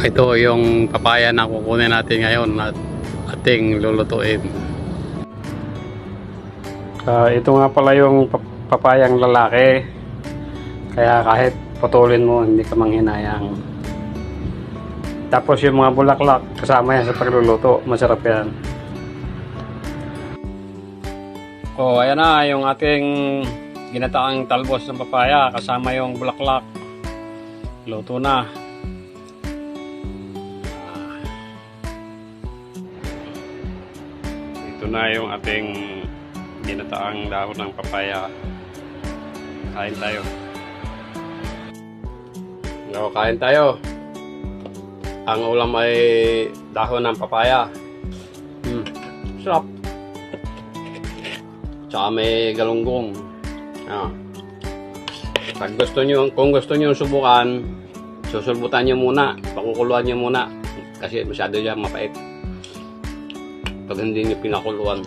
Ito yung papaya na kukunin natin ngayon at ating lulutuin. Ah, ito nga pala yung pap- papayang lalaki. Kaya kahit putulin mo, hindi ka manghinayang. Tapos yung mga bulaklak, kasama yan sa pagluluto. Masarap yan. Oh, ayan na yung ating ginataang talbos ng papaya kasama yung bulaklak. Luto na. Ito na yung ating ginataang dahon ng papaya. Kain tayo. No, kain tayo. Ang ulam ay dahon ng papaya. Hmm. Sarap. Tsaka may galunggong. Ah. Pag gusto nyo, kung gusto nyo subukan, susulbutan nyo muna, pakukuluan nyo muna. Kasi masyado dyan mapait. Pag hindi nyo pinakuluan.